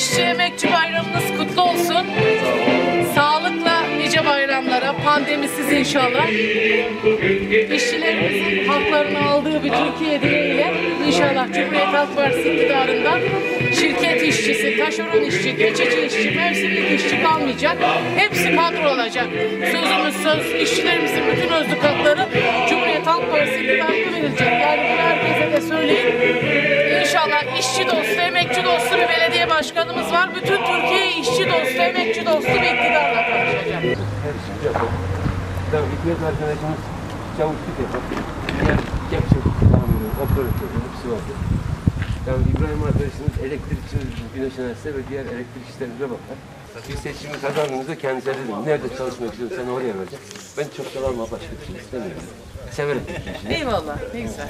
İşçi emekçi bayramınız kutlu olsun. Sağlıkla nice bayramlara, pandemisiz inşallah. İşçilerimizin haklarını aldığı bir Türkiye dileğiyle inşallah Cumhuriyet Halk Partisi iktidarından şirket işçisi, taşeron işçi, geçici işçi, mevsimlik işçi kalmayacak. Hepsi kadro olacak. Sözümüz söz, işçilerimizin bütün özlük hakları Cumhuriyet Halk Partisi iktidarına verilecek. Başkanımız var. Bütün Türkiye işçi dostu, emekçi dostu bir iktidarla tanışacak. Her şeyi yapalım. Hikmet arkadaşımız çavuşluk yapar. Kepçe tamiri, operatör, hepsi vardır. Tamam, İbrahim arkadaşımız elektrikçimiz güneş enerjisi ve diğer elektrik işlerimize bakar. Biz seçimi kazandığımızda kendisine dedim, nerede çalışmak istiyorsan seni oraya vereceğim. Ben çok da alma başka bir şey istemiyorum. Severim. Eyvallah, ne güzel.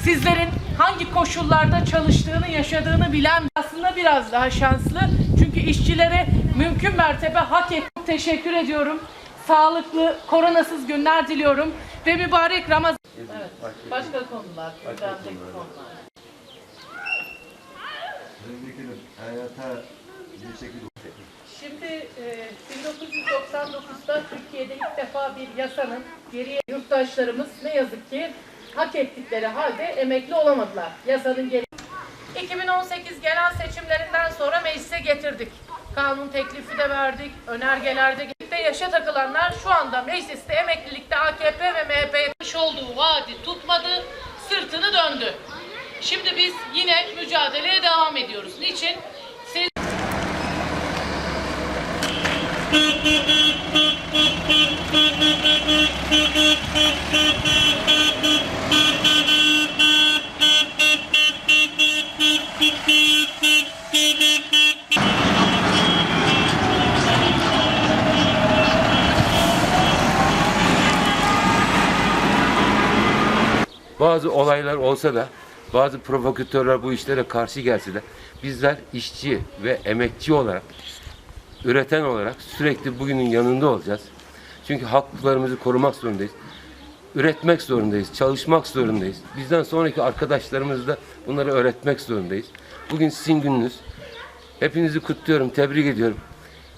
Sizlerin hangi koşullarda çalıştığını, yaşadığını bilen aslında biraz daha şanslı. Çünkü işçilere mümkün mertebe hak et. Teşekkür ediyorum. Sağlıklı, koronasız günler diliyorum. Ve mübarek Ramazan. Evet, başka konular, gündemdeki konular. Hayata bir şekilde Şimdi e, 1999'da Türkiye'de ilk defa bir yasanın geriye yurttaşlarımız ne yazık ki hak ettikleri halde emekli olamadılar. Yasanın geri 2018 genel seçimlerinden sonra meclise getirdik. Kanun teklifi de verdik, önergelerde de yaşa takılanlar şu anda mecliste emeklilikte AKP ve MHP yapmış olduğu vaadi tutmadı, sırtını döndü. Şimdi biz yine mücadeleye devam ediyoruz. Niçin? Siz Bazı olaylar olsa da bazı provokatörler bu işlere karşı gelse de bizler işçi ve emekçi olarak üreten olarak sürekli bugünün yanında olacağız. Çünkü haklarımızı korumak zorundayız. Üretmek zorundayız, çalışmak zorundayız. Bizden sonraki arkadaşlarımız da bunları öğretmek zorundayız. Bugün sizin gününüz. Hepinizi kutluyorum, tebrik ediyorum.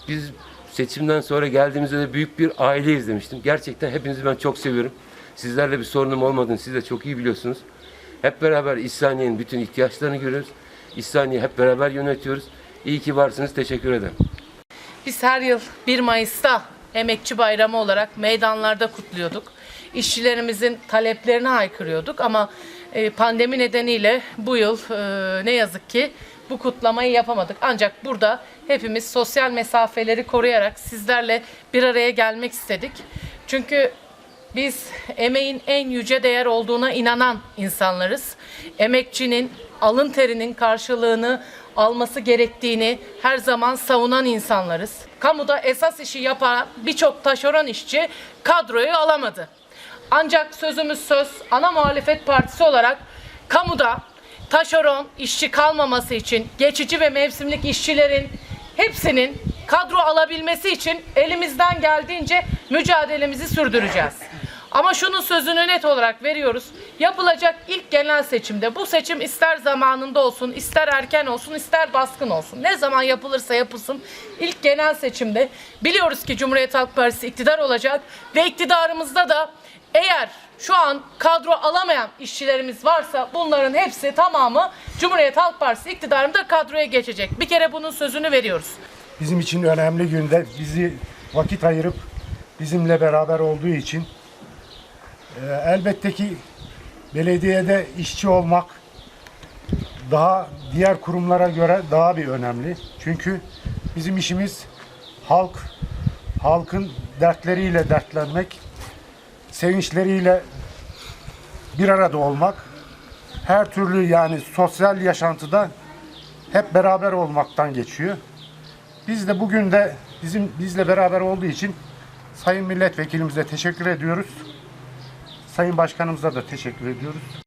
Biz seçimden sonra geldiğimizde de büyük bir aile izlemiştim. Gerçekten hepinizi ben çok seviyorum. Sizlerle bir sorunum olmadığını siz de çok iyi biliyorsunuz. Hep beraber İhsaniye'nin bütün ihtiyaçlarını görüyoruz. İhsaniye hep beraber yönetiyoruz. İyi ki varsınız. Teşekkür ederim. Biz her yıl 1 Mayıs'ta Emekçi Bayramı olarak meydanlarda kutluyorduk. İşçilerimizin taleplerine haykırıyorduk ama e, pandemi nedeniyle bu yıl e, ne yazık ki bu kutlamayı yapamadık. Ancak burada hepimiz sosyal mesafeleri koruyarak sizlerle bir araya gelmek istedik. Çünkü biz emeğin en yüce değer olduğuna inanan insanlarız. Emekçinin alın terinin karşılığını alması gerektiğini her zaman savunan insanlarız. Kamuda esas işi yapan birçok taşeron işçi kadroyu alamadı. Ancak sözümüz söz ana muhalefet partisi olarak kamuda taşeron işçi kalmaması için geçici ve mevsimlik işçilerin hepsinin kadro alabilmesi için elimizden geldiğince mücadelemizi sürdüreceğiz. Ama şunun sözünü net olarak veriyoruz. Yapılacak ilk genel seçimde bu seçim ister zamanında olsun, ister erken olsun, ister baskın olsun. Ne zaman yapılırsa yapılsın ilk genel seçimde biliyoruz ki Cumhuriyet Halk Partisi iktidar olacak ve iktidarımızda da eğer şu an kadro alamayan işçilerimiz varsa bunların hepsi tamamı Cumhuriyet Halk Partisi iktidarında kadroya geçecek. Bir kere bunun sözünü veriyoruz. bizim için önemli günde bizi vakit ayırıp bizimle beraber olduğu için e, elbette ki belediyede işçi olmak daha diğer kurumlara göre daha bir önemli. Çünkü bizim işimiz halk, halkın dertleriyle dertlenmek, sevinçleriyle bir arada olmak, her türlü yani sosyal yaşantıda hep beraber olmaktan geçiyor. Biz de bugün de bizim bizle beraber olduğu için Sayın Milletvekilimize teşekkür ediyoruz. Sayın Başkanımıza da teşekkür ediyoruz.